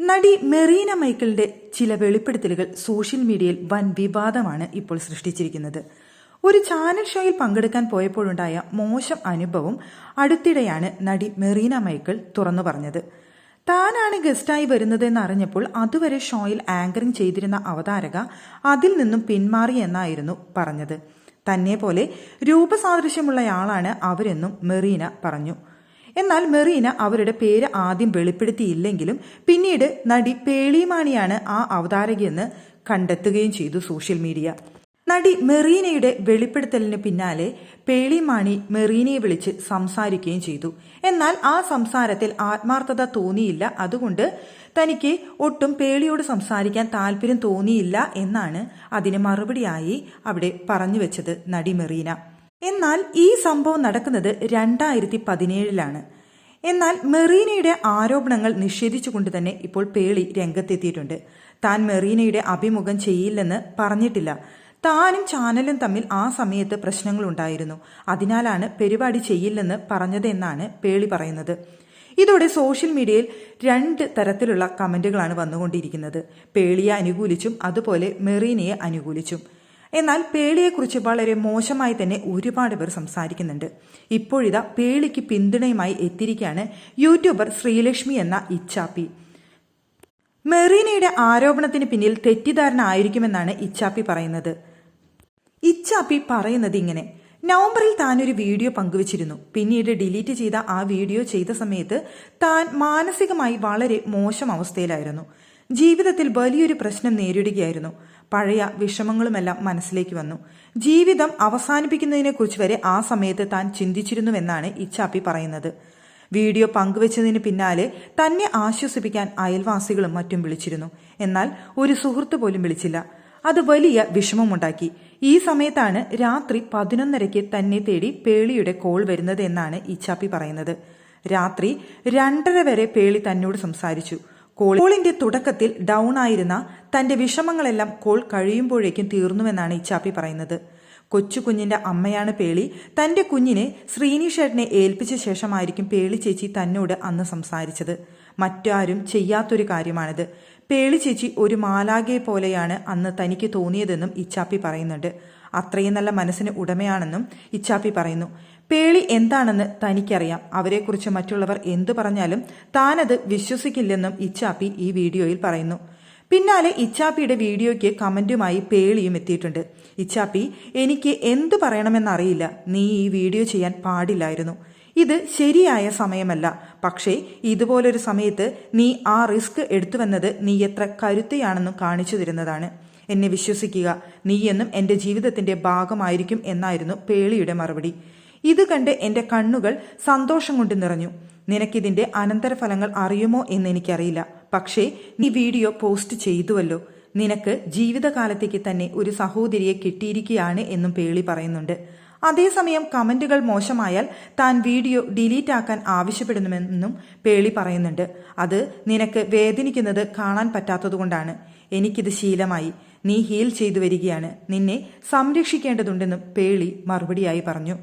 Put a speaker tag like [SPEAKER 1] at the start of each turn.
[SPEAKER 1] നടി മെറീന മൈക്കിളിന്റെ ചില വെളിപ്പെടുത്തലുകൾ സോഷ്യൽ മീഡിയയിൽ വൻ വിവാദമാണ് ഇപ്പോൾ സൃഷ്ടിച്ചിരിക്കുന്നത്. ഒരു ചാനൽ ഷോയിൽ പങ്കെടുക്കാൻ പോയപ്പോഴുണ്ടായ മോശം അനുഭവം അടുത്തിടെയാണ് നടി മെറീന മൈക്കിൾ തുറന്നു പറഞ്ഞത്. താനാണ് ഗസ്റ്റായി വരുന്നതെന്ന് അറിഞ്ഞപ്പോൾ അതുവരെ ഷോയിൽ ആങ്കറിംഗ് ചെയ്തിരുന്ന അവതാരക അതിൽ നിന്നും പിന്മാറി എന്നായിരുന്നു പറഞ്ഞത്. തന്നെ പോലെ രൂപസാദൃശ്യമുള്ളയാളാണ് അവരെന്നും മെറീന പറഞ്ഞു. എന്നാൽ മെറീന അവരുടെ പേര് ആദ്യം വെളിപ്പെടുത്തിയില്ലെങ്കിലും പിന്നീട് നടി പേളിമാണിയാണ് ആ അവതാരകയെന്ന് കണ്ടെത്തുകയും ചെയ്തു സോഷ്യൽ മീഡിയ. നടി മെറീനയുടെ വെളിപ്പെടുത്തലിന് പിന്നാലെ പേളിമാണി മെറീനയെ വിളിച്ച് സംസാരിക്കുകയും ചെയ്തു. എന്നാൽ ആ സംസാരത്തിൽ ആത്മാർത്ഥത തോന്നിയില്ല. അതുകൊണ്ട് തനിക്ക് ഒട്ടും പേളിയോട് സംസാരിക്കാൻ താല്പര്യം തോന്നിയില്ല എന്നാണ് അതിന് മറുപടിയായി അവിടെ പറഞ്ഞു വെച്ചത് നടി മെറീന. എന്നാൽ ഈ സംഭവം നടക്കുന്നത് രണ്ടായിരത്തി പതിനേഴിലാണ് എന്നാൽ മെറീനയുടെ ആരോപണങ്ങൾ നിഷേധിച്ചുകൊണ്ട് തന്നെ ഇപ്പോൾ പേളി രംഗത്തെത്തിയിട്ടുണ്ട്. താൻ മെറീനയുടെ അഭിമുഖം ചെയ്യില്ലെന്ന് പറഞ്ഞിട്ടില്ല. താനും ചാനലും തമ്മിൽ ആ സമയത്ത് പ്രശ്നങ്ങളുണ്ടായിരുന്നു അതിനാലാണ് പരിപാടി ചെയ്യില്ലെന്ന് പറഞ്ഞതെന്നാണ് പേളി പറയുന്നത്. ഇതോടെ സോഷ്യൽ മീഡിയയിൽ രണ്ട് തരത്തിലുള്ള കമന്റുകളാണ് വന്നുകൊണ്ടിരിക്കുന്നത്. പേളിയെ അനുകൂലിച്ചും അതുപോലെ മെറീനയെ അനുകൂലിച്ചും. എന്നാൽ പേളിയെക്കുറിച്ച് വളരെ മോശമായി തന്നെ ഒരുപാട് പേർ സംസാരിക്കുന്നുണ്ട്. ഇപ്പോഴിതാ പേളിക്ക് പിന്തുണയുമായി എത്തിയിരിക്കുകയാണ് യൂട്യൂബർ ശ്രീലക്ഷ്മി എന്ന ഇച്ചാപ്പി. മെറീനയുടെ ആരോപണത്തിന് പിന്നിൽ തെറ്റിദ്ധാരണ ആയിരിക്കുമെന്നാണ് ഇച്ചാപ്പി പറയുന്നത്. ഇച്ചാപ്പി പറയുന്നത് ഇങ്ങനെ നവംബറിൽ താൻ ഒരു വീഡിയോ പങ്കുവച്ചിരുന്നു. പിന്നീട് ഡിലീറ്റ് ചെയ്ത ആ വീഡിയോ ചെയ്ത സമയത്ത് താൻ മാനസികമായി വളരെ മോശം അവസ്ഥയിലായിരുന്നു. ജീവിതത്തിൽ വലിയൊരു പ്രശ്നം നേരിടുകയായിരുന്നു. പഴയ വിഷമങ്ങളുമെല്ലാം മനസ്സിലേക്ക് വന്നു. ജീവിതം അവസാനിപ്പിക്കുന്നതിനെക്കുറിച്ച് വരെ ആ സമയത്ത് താൻ ചിന്തിച്ചിരുന്നുവെന്നാണ് ഇച്ചാപ്പി പറയുന്നത്. വീഡിയോ പങ്കുവച്ചതിന് പിന്നാലെ തന്നെ ആശ്വസിപ്പിക്കാൻ അയൽവാസികളും മറ്റും വിളിച്ചിരുന്നു. എന്നാൽ ഒരു സുഹൃത്ത് പോലും വിളിച്ചില്ല. അത് വലിയ വിഷമമുണ്ടാക്കി. ഈ സമയത്താണ് രാത്രി പതിനൊന്നരയ്ക്ക് തന്നെ തേടി പേളിയുടെ കോൾ വരുന്നത് എന്നാണ് ഇച്ചാപ്പി പറയുന്നത്. രാത്രി രണ്ടര വരെ പേളി തന്നോട് സംസാരിച്ചു. കോളിന്റെ തുടക്കത്തിൽ ഡൗൺ ആയിരുന്ന തന്റെ വിഷമങ്ങളെല്ലാം കോൾ കഴിയുമ്പോഴേക്കും തീർന്നുവെന്നാണ് ഇച്ചാപ്പി പറയുന്നത്. കൊച്ചു കുഞ്ഞിന്റെ അമ്മയാണ് പേളി. തന്റെ കുഞ്ഞിനെ ശ്രീനിഷേട്ടനെ ഏൽപ്പിച്ച ശേഷമായിരിക്കും പേളി ചേച്ചി തന്നോട് അന്ന് സംസാരിച്ചത്. മറ്റാരും ചെയ്യാത്തൊരു കാര്യമാണിത്. പേളി ചേച്ചി ഒരു മാലാകയെ പോലെയാണ് അന്ന് തനിക്ക് തോന്നിയതെന്നും ഇച്ചാപ്പി പറയുന്നുണ്ട്. അത്രയും നല്ല മനസ്സിന് ഉടമയാണെന്നും ഇച്ചാപ്പി പറയുന്നു. പേളി എന്താണെന്ന് തനിക്കറിയാം. അവരെക്കുറിച്ച് മറ്റുള്ളവർ എന്തു പറഞ്ഞാലും താനത് വിശ്വസിക്കില്ലെന്നും ഇച്ചാപ്പി ഈ വീഡിയോയിൽ പറയുന്നു. പിന്നാലെ ഇച്ചാപ്പിയുടെ വീഡിയോയ്ക്ക് കമന്റുമായി പേളിയും എത്തിയിട്ടുണ്ട്. ഇച്ചാപ്പി എനിക്ക് എന്തു പറയണമെന്നറിയില്ല. നീ ഈ വീഡിയോ ചെയ്യാൻ പാടില്ലായിരുന്നു. ഇത് ശരിയായ സമയമല്ല. പക്ഷേ ഇതുപോലൊരു സമയത്ത് നീ ആ റിസ്ക് എടുത്തുവെന്നത് നീ എത്ര കരുത്തയാണെന്നും കാണിച്ചു തരുന്നതാണ്. എന്നെ വിശ്വസിക്കുക. നീയെന്നും എന്റെ ജീവിതത്തിന്റെ ഭാഗമായിരിക്കും എന്നായിരുന്നു പേളിയുടെ മറുപടി. ഇത് കണ്ട് എന്റെ കണ്ണുകൾ സന്തോഷം കൊണ്ട് നിറഞ്ഞു. നിനക്കിതിന്റെ അനന്തരഫലങ്ങൾ അറിയുമോ എന്ന് എനിക്കറിയില്ല. പക്ഷേ നീ വീഡിയോ പോസ്റ്റ് ചെയ്തുവല്ലോ. നിനക്ക് ജീവിതകാലത്തേക്ക് തന്നെ ഒരു സഹോദരിയെ കിട്ടിയിരിക്കുകയാണ് എന്നും പേളി പറയുന്നുണ്ട്. അതേസമയം കമന്റുകൾ മോശമായാൽ താൻ വീഡിയോ ഡിലീറ്റ് ആക്കാൻ ആവശ്യപ്പെടുന്നുവെന്നും പേളി പറയുന്നുണ്ട്. അത് നിനക്ക് വേദനിക്കുന്നത് കാണാൻ പറ്റാത്തതുകൊണ്ടാണ്. എനിക്കിത് ശീലമായി. നീ ഹീൽ ചെയ്തു വരികയാണ്. നിന്നെ സംരക്ഷിക്കേണ്ടതുണ്ടെന്നും പേളി മറുപടിയായി പറഞ്ഞു.